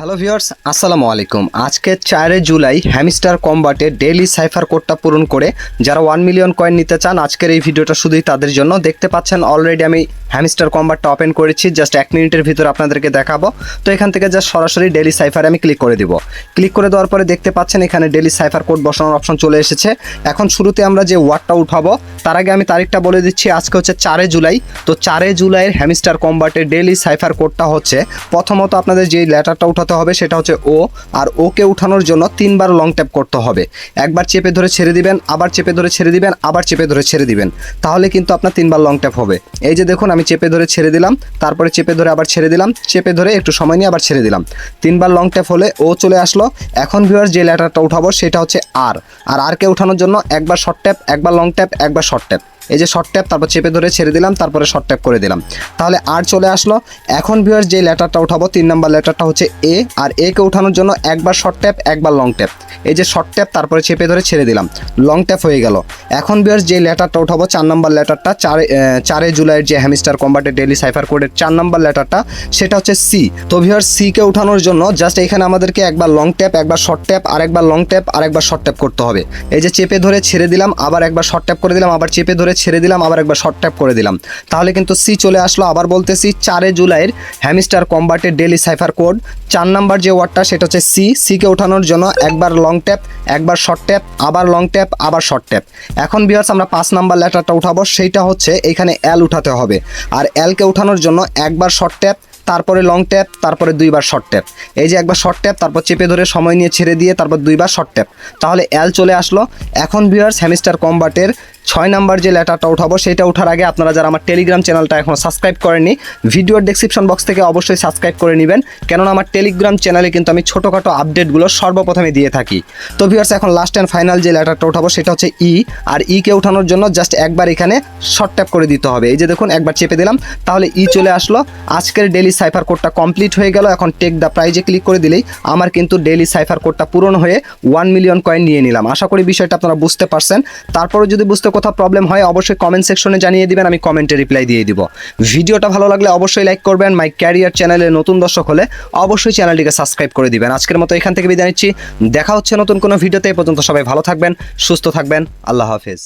Hello viewers আসসালামু আলাইকুম। আজকে চারে জুলাই হ্যামিস্টার কম্বাটে ডেইলি সাইফার কোডটা পূরণ করে যারা ওয়ান মিলিয়ন কয়েন নিতে চান, আজকের এই ভিডিওটা শুধুই তাদের জন্য। দেখতে পাচ্ছেন অলরেডি আমি হ্যামিস্টার কম্বাটটা ওপেন করেছি জাস্ট এক মিনিটের ভিতরে আপনাদেরকে দেখাবো। তো এখান থেকে জাস্ট সরাসরি ডেইলি সাইফারে আমি ক্লিক করে দিব। ক্লিক করে দেওয়ার পরে দেখতে পাচ্ছেন এখানে ডেইলি সাইফার কোড বসানোর অপশন চলে এসেছে। এখন শুরুতে আমরা যে ওয়ার্ডটা উঠাবো, তার আগে আমি তারিখটা বলে দিচ্ছি, আজকে হচ্ছে চারে জুলাই। তো চারে জুলাইয়ের হ্যামিস্টার কম্বাটের ডেইলি সাইফার কোডটা হচ্ছে, প্রথমত আপনাদের যে লেটারটা উঠাতে হবে সেটা হচ্ছে ও আর ওকে উঠানোর জন্য তিনবার লং ট্যাপ করতে হবে। একবার চেপে ধরে ছেড়ে দিবেন, আবার চেপে ধরে ছেড়ে দিবেন, আবার চেপে ধরে ছেড়ে দিবেন। তাহলে কিন্তু আপনার তিনবার লং ট্যাপ হবে। এই যে দেখুন আমি চেপে ধরে ছেড়ে দিলাম, তারপরে চেপে ধরে আবার ছেড়ে দিলাম, চেপে ধরে একটু সময় নিয়ে আবার ছেড়ে দিলাম। তিনবার লং ট্যাপ হলে ও চলে আসলো। এখন ভিউয়ার যে ল্যাটারটা উঠাবো সেটা হচ্ছে আর আর আরকে উঠানোর জন্য একবার শর্ট ট্যাপ একবার লং ট্যাপ একবার শর্ট ট্যাপ এই যে শর্ট ট্যাপ তারপর চেপে ধরে ছেড়ে দিলাম, তারপরে শর্ট ট্যাপ করে দিলাম। তাহলে আর চলে আসলো। এখন ভিউয়ার যে লেটারটা উঠাবো, তিন নাম্বার লেটারটা হচ্ছে এ আর এ কে উঠানোর জন্য একবার শর্ট ট্যাপ একবার লং ট্যাপ এই যে শর্ট ট্যাপ তারপরে চেপে ধরে ছেড়ে দিলাম। লং ট্যাপ হয়ে গেল। এখন ভিউয়ার যে লেটারটা উঠাবো, চার নাম্বার লেটারটা, চারে চারে জুলাইয়ের যে হ্যামিস্টার কম্বাটের ডেলি সাইফার কোডের চার নাম্বার লেটারটা, সেটা হচ্ছে সি তো ভিউয়ার সি কে উঠানোর জন্য জাস্ট এখানে আমাদেরকে একবার লং ট্যাপ একবার শর্ট ট্যাপ আর একবার লং ট্যাপ আর একবার শর্ট ট্যাপ করতে হবে। এই যে চেপে ধরে ছেড়ে দিলাম, আবার একবার শর্ট ট্যাপ করে দিলাম, আবার চেপে ধরে ছেড়ে দিলাম, আবার একবার শর্ট ট্যাপ করে দিলাম। তাহলে কিন্তু সি চলে আসলো। আবার বলতেছি, চারে জুলাইয়ের হ্যামিস্টার কম্বাটের ডেলি সাইফার কোড চার নাম্বার যে ওয়ার্ডটা সেটা হচ্ছে সি সিকে ওঠানোর জন্য একবার লং ট্যাপ একবার শর্ট ট্যাপ আবার লং ট্যাপ আবার শর্ট ট্যাপ এখন বিয়ার্স আমরা পাঁচ নাম্বার লেটারটা উঠাবো। সেইটা হচ্ছে, এখানে এল উঠাতে হবে। আর এলকে উঠানোর জন্য একবার শর্ট ট্যাপ তারপরে লং ট্যাপ তারপরে দুইবার শর্ট ট্যাপ এই যে একবার শর্ট ট্যাপ তারপর চেপে ধরে সময় নিয়ে ছেড়ে দিয়ে তারপর দুইবার শর্ট ট্যাপ তাহলে এল চলে আসলো। এখন ভিউয়ার্স হ্যামিস্টার কম্বাটের ছয় নাম্বার যে লেটারটা উঠাবো, সেটা ওঠার আগে আপনারা যারা আমার টেলিগ্রাম চ্যানেলটা এখন সাবস্ক্রাইব করেননি, ভিডিওর ডেসক্রিপশন বক্স থেকে অবশ্যই সাবস্ক্রাইব করে নেবেন। কেননা আমার টেলিগ্রাম চ্যানেলে কিন্তু আমি ছোটোখাটো আপডেটগুলো সর্বপ্রথমে দিয়ে থাকি। তো ভিউয়ার্স এখন লাস্ট অ্যান্ড ফাইনাল যে লেটারটা উঠাবো, সেটা হচ্ছে ই আর ই কে ওঠানোর জন্য জাস্ট একবার এখানে শর্ট ট্যাপ করে দিতে হবে। এই যে দেখুন, একবার চেপে দিলাম, তাহলে ই চলে আসলো। আজকের ডেলি সাইফার কোডটা কমপ্লিট হয়ে গেল। এখন টেক দ্য প্রাইজে ক্লিক করে দিলেই আমার কিন্তু ডেলি সাইফার কোডটা পূরণ হয়ে ওয়ান মিলিয়ন কয়েন নিয়ে নিলাম। আশা করি বিষয়টা আপনারা বুঝতে পারছেন। তারপরে যদি বুঝতে কোথাও প্রবলেম হয়, অবশ্যই কমেন্ট সেকশনে জানিয়ে দিবেন, আমি কমেন্টে রিপ্লাই দিয়ে দিব। ভিডিওটা ভালো লাগলে অবশ্যই লাইক করবেন মাই ক্যারিয়ার চ্যানেলে নতুন দর্শক হলে অবশ্যই চ্যানেলটিকে সাবস্ক্রাইব করে দিবেন। আজকের মতো এখান থেকে বিদায় নিচ্ছি, দেখা হচ্ছে নতুন কোনো ভিডিওতে পর্যন্ত সবাই ভালো থাকবেন, সুস্থ থাকবেন, আল্লাহ হাফেজ।